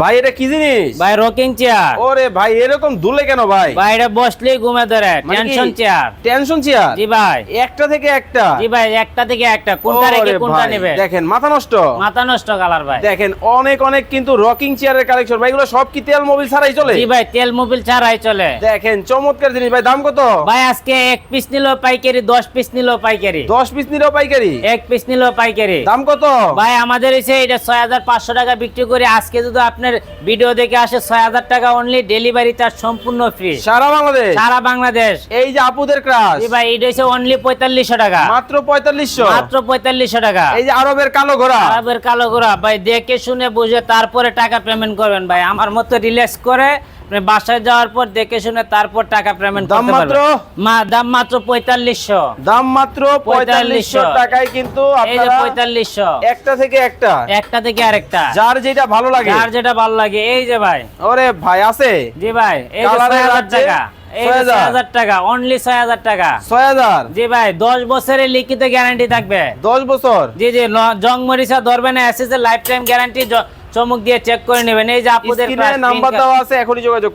ভাই এটা কি জিনিস? ভাই রকিং চেয়ার ওরে ভাই এরকম দুলে কেন ভাই? ভাই এটা বসলেই ঘুমে ধরে। টেনশন চেয়ার টেনশন চেয়ার জি ভাই। একটা থেকে একটা? জি ভাই একটা থেকে একটা। কোনটা রেখে কোনটা নেবে? দেখেন মাথা নষ্ট। মাথা নষ্ট কালার ভাই। দেখেন অনেক অনেক কিন্তু রকিং চেয়ারের কালেকশন ভাই এগুলো সব কি তেল মোবিল ছাড়াই চলে? জি ভাই তেল মোবিল ছাড়াই চলে। দেখেন চমৎকার জিনিস। ভাই দাম কত? ভাই আজকে এক পিস নিল পাইকারি দশ পিস নিল পাইকারি। দশ পিস নিলেও পাইকারি? এক পিস নিল পাইকারি। দাম কত? ভাই আমাদের এসে এটা ছয় হাজার পাঁচশো টাকা বিক্রি করে আজকে যদি আপনার ভিডিও দেখে আসে ছয় হাজার টাকা অনলি ডেলিভারি চার্জ সম্পূর্ণ ফ্রি সারা বাংলাদেশ? সারা বাংলাদেশ। এই যে আপুদের ক্রাশ ভাই এটা হচ্ছে অনলি পঁয়তাল্লিশশো টাকা। মাত্র পঁয়তাল্লিশশো? মাত্র পঁয়তাল্লিশশো টাকা। এই যে আরবের কালো ঘোড়া? আরবের কালো ঘোরা ভাই দেখে শুনে বুঝে তারপরে টাকা পেমেন্ট করবেন ভাই। আমার মতো রিল্যাক্স করে আপনি বাসায় যাওয়ার পর দেখে শুনে তারপর টাকা পেমেন্ট দাম মাত্র? মা দাম মাত্র পঁয়তাল্লিশশো। দাম মাত্র পঁয়তাল্লিশশো 4500 টাকায় কিন্তু এই যে পঁয়তাল্লিশশো। একটা থেকে একটা। একটা থেকে আরেকটা। যার যেটা ভালো লাগে। যার যেটা ভালো লাগে। এই যে ভাই। ওরে ভাই আছে? জি ভাই এই যে হাজার টাকা। এই যে 6000 ছয় হাজার টাকা অনলি ছয় হাজার টাকা। ছয় হাজার? জি ভাই দশ বছরের লিখিত গ্যারান্টি থাকবে। দশ বছর? জি জি জং মরিচা ধরবে না এসএস লাইফ টাইম গ্যারান্টি চমক দিয়ে চেক করে নেবেন এই যে আপনাদের নাম্বার দেওয়া আছে এখনই যোগাযোগ।